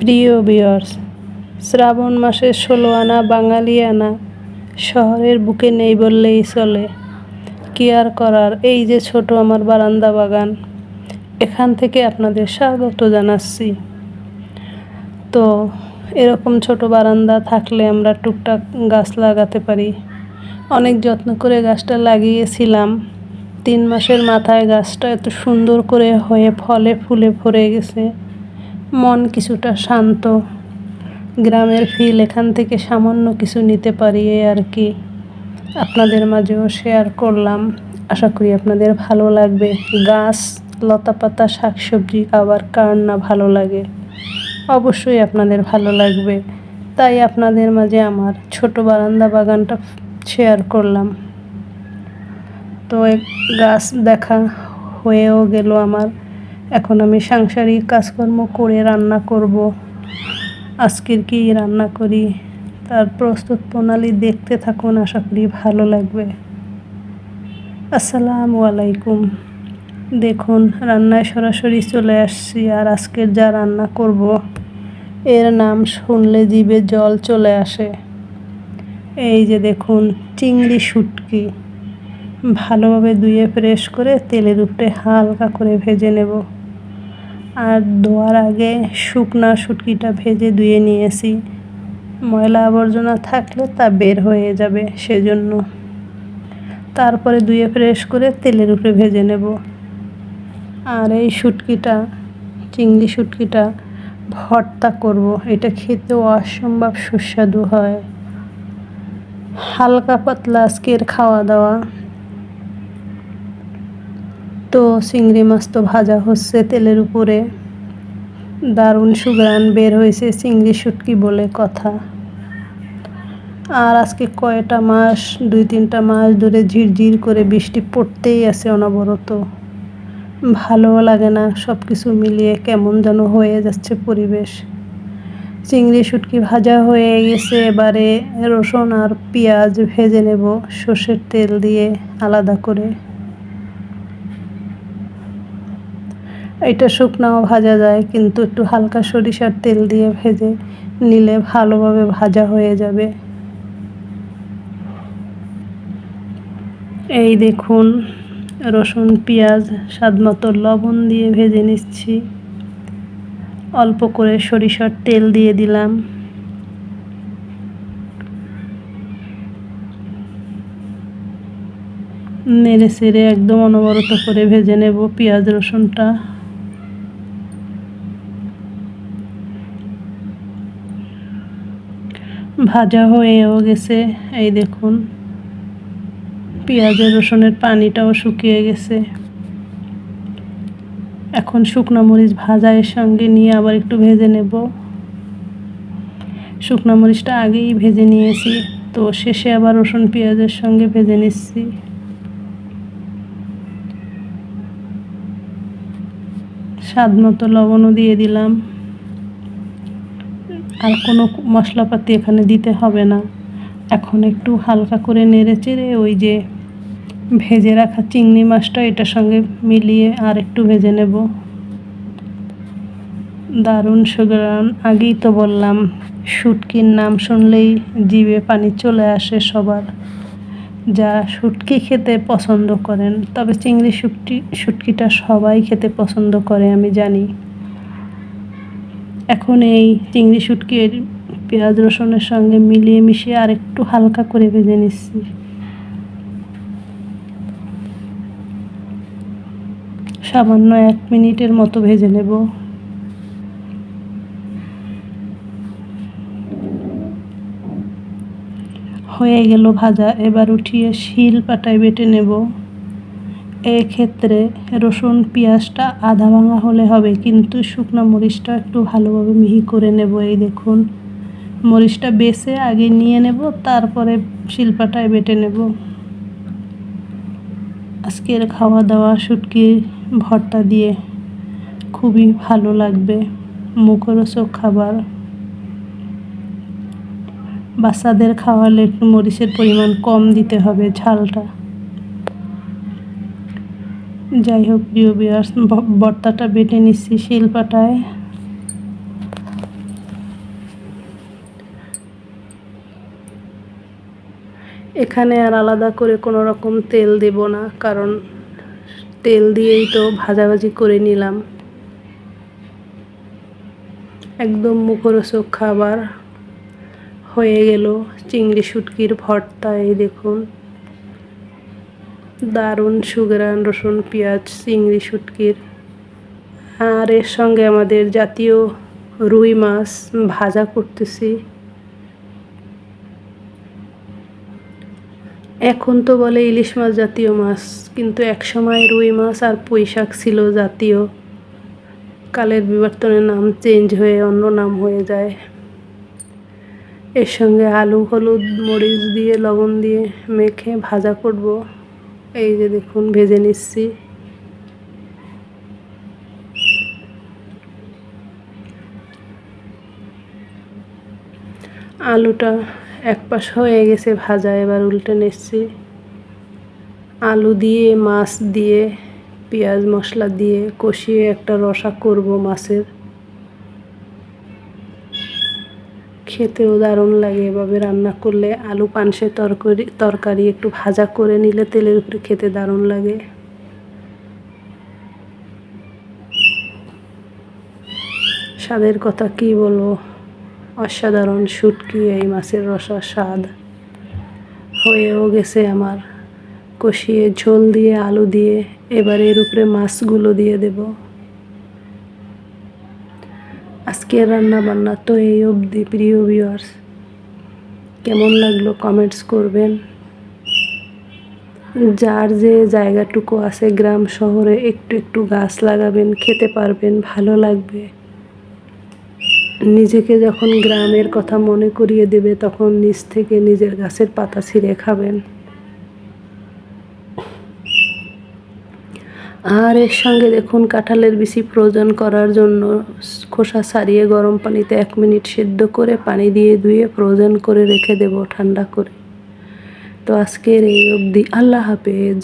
প্রিয় বিয়ার্স শ্রাবণ মাসের ষোলো আনা বাঙালি আনা, শহরের বুকে নেই বললেই চলে। কি আর করার, এই যে ছোট আমার বারান্দা বাগান, এখান থেকে আপনাদের স্বাগত জানাচ্ছি। তো, এরকম ছোট বারান্দা থাকলে আমরা টুকটাক গাছ লাগাতে পারি। অনেক যত্ন করে গাছটা লাগিয়েছিলাম। তিন মাসের মাথায় গাছটা এত সুন্দর করে হয়ে ফলে ফুলে ভরে গেছে। মন কিছুটা শান্ত। গ্রামের ফিল এখান থেকে সামান্য কিছু নিতে পারি আর কি। আপনাদের মাঝেও শেয়ার করলাম। আশা করি আপনাদের ভালো লাগবে। গাছ, লতাপাতা, শাকসবজি আবার কার না ভালো লাগে? অবশ্যই আপনাদের ভালো লাগবে। তাই আপনাদের মাঝে আমার ছোট বারান্দা বাগানটা শেয়ার করলাম। তো গাছ দেখা হয়েও গেল আমার। এখন আমি সাংসারিক কাজকর্ম করে রান্না করব। আজকের কি রান্না করি? তার প্রস্তুত প্রণালী দেখতে থাকুন, আশা করি ভালো লাগবে। আসসালামু আলাইকুম। দেখুন, রান্নায় সরাসরি চলে আসছি আর আজকের যা রান্না করব, এর নাম শুনলে জিভে জল চলে আসে। এই যে দেখুন, চিংড়ি শুটকি। ভালোভাবে ধুয়ে ফ্রেশ করে তেলের উপরে হালকা করে ভেজে নেব। আর ধোয়ার আগে শুকনা শুটকিটা ভেজে ধুয়ে নিয়েছি। ময়লা আবর্জনা থাকলে তা বের হয়ে যাবে সেজন্য। তারপরে ধুয়ে ফ্রেশ করে তেলের উপরে ভেজে নেব। আর এই শুটকিটা, চিংড়ি শুটকিটা ভর্তা করব। এটা খেতেও অসম্ভব সুস্বাদু হয়। হালকা পাতলা আজকের খাওয়া দাওয়া। তো চিংড়ি মাছ তো ভাজা হচ্ছে তেলের উপরে। দারুণ সুগ্রান বের হয়েছে চিংড়ি শুটকি বলে কথা। আর আজকে কয়টা মাস? দুই তিনটা মাস ধরে ঝিরঝির করে বৃষ্টি পড়তেই আছে অনবরত। ভালো লাগে না সব কিছু মিলিয়ে কেমন যেন হয়ে যাচ্ছে পরিবেশ। চিংড়ি শুটকি ভাজা হয়ে গেছে, এবারে রসুন আর পেঁয়াজ ভেজে নেব, সর্ষের তেল দিয়ে আলাদা করে। এটা শুকনাও ভাজা যায়, কিন্তু একটু হালকা সরিষার তেল দিয়ে ভেজে নিলে ভালোভাবে ভাজা হয়ে যাবে। এই দেখুন, রসুন, পেঁয়াজ স্বাদ মতো লবণ দিয়ে ভেজে নিচ্ছি। অল্প করে সরিষার তেল দিয়ে দিলাম। নেড়ে সেড়ে একদম অনবরত করে ভেজে নেব পেঁয়াজ, রসুনটা। ভাজা হয়েও গেছে। এই দেখুন, পেঁয়াজের রসুনের পানিটাও শুকিয়ে গেছে। এখন শুকনো মরিচ ভাজা এর সঙ্গে নিয়ে আবার একটু ভেজে নেব। শুকনো মরিচটা আগেই ভেজে নিয়েছি, তো শেষে আবার রসুন পেঁয়াজের সঙ্গে ভেজে নিচ্ছি। স্বাদ মতো লবণও দিয়ে দিলাম। আর কোনো মশলাপাতি এখানে দিতে হবে না। এখন একটু হালকা করে নেড়ে চেড়ে ওই যে ভেজে রাখা চিংড়ি মাছটা এটার সঙ্গে মিলিয়ে আর একটু ভেজে নেব। দারুণ সুগ্রান আগেই তো বললাম, শুটকির নাম শুনলেই জিভে পানি চলে আসে সবার। যা শুটকি খেতে পছন্দ করেন, তবে চিংড়ি শুটকি শুটকিটা সবাই খেতে পছন্দ করে, আমি জানি। এখন এই চিংড়ি শুটকির পেঁয়াজ রসুনের সঙ্গে মিলিয়ে মিশিয়ে আর একটু হালকা করে ভেজে নিচ্ছি। সামান্য এক মিনিটের মতো ভেজে নেব। হয়ে গেল ভাজা। এবার উঠিয়ে শিল পাটায় বেটে নেব। এক্ষেত্রে রসুন, পেঁয়াজটা আধা ভাঙা হলে হবে, কিন্তু শুকনো মরিচটা একটু ভালোভাবে মিহি করে নেব। এই দেখুন, মরিচটা বেছে আগে নিয়ে নেব, তারপরে শিল্পাটায় বেটে নেব। আজকের খাওয়া দাওয়া শুটকির ভর্তা দিয়ে খুবই ভালো লাগবে, মুখরোচক খাবার। বাচ্চাদের খাওয়ালে একটু মরিচের পরিমাণ কম দিতে হবে ঝালটা। যাই হোক প্রিয় বিয়ার্স ভর্তাটা বেটে নিচ্ছি শিলপাটায়। এখানে আর আলাদা করে কোনো রকম তেল দেব না, কারণ তেল দিয়েই তো ভাজাভাজি করে নিলাম। একদম মুখরোচক খাবার। হয়ে গেল চিংড়ি শুটকির ভর্তা, এই দেখুন। দারুণ সুগরান রসুন, পেঁয়াজ, চিংড়ি, শুটকির। আর এর সঙ্গে আমাদের জাতীয় রুই মাছ ভাজা করতেছি। এখন তো বলে ইলিশ মাছ জাতীয় মাছ, কিন্তু একসময় রুই মাছ আর পুঁই শাক ছিল জাতীয়। কালের বিবর্তনে নাম চেঞ্জ হয়ে অন্য নাম হয়ে যায়। এর সঙ্গে আলু, হলুদ, মরিচ দিয়ে, লবণ দিয়ে মেখে ভাজা করব। এই যে দেখুন, ভেজে নিচ্ছি। আলুটা এক পাশ হয়ে গেছে ভাজা, এবার উল্টে নিচ্ছি। আলু দিয়ে, মাছ দিয়ে, পেঁয়াজ মশলা দিয়ে কষিয়ে একটা রসা করব মাছের। খেতেও দারুণ লাগে এভাবে রান্না করলে আলু পানসে তরকারি তরকারি একটু ভাজা করে নিলে তেলের উপরে খেতে দারুণ লাগে। স্বাদের কথা কি বলব? অসাধারণ শুটকি এই মাছের রসা স্বাদ। হয়েও গেছে আমার। কষিয়ে ঝোল দিয়ে, আলু দিয়ে এবার এর উপরে মাছগুলো দিয়ে দেব। আজকের রান্না বান্না তো এই অবধি, প্রিয় ভিউয়ার্স কেমন লাগল কমেন্টস করবেন? যার যে জায়গাটুকু আছে গ্রাম শহরে, একটু একটু গাছ লাগাবেন, খেতে পারবেন, ভালো লাগবে। নিজেকে যখন গ্রামের কথা মনে করিয়ে দেবে, তখন নিজ থেকে নিজের গাছের পাতা ছিঁড়ে খাবেন। আর এর সঙ্গে দেখুন, কাঁঠালের বিচি প্রয়োজন করার জন্য খোসা সারিয়ে গরম পানিতে এক মিনিট সেদ্ধ করে পানি দিয়ে ধুয়ে ফ্রোজন করে রেখে দেব ঠান্ডা করে। তো আজকের এই অবধি আল্লাহ হাফেজ।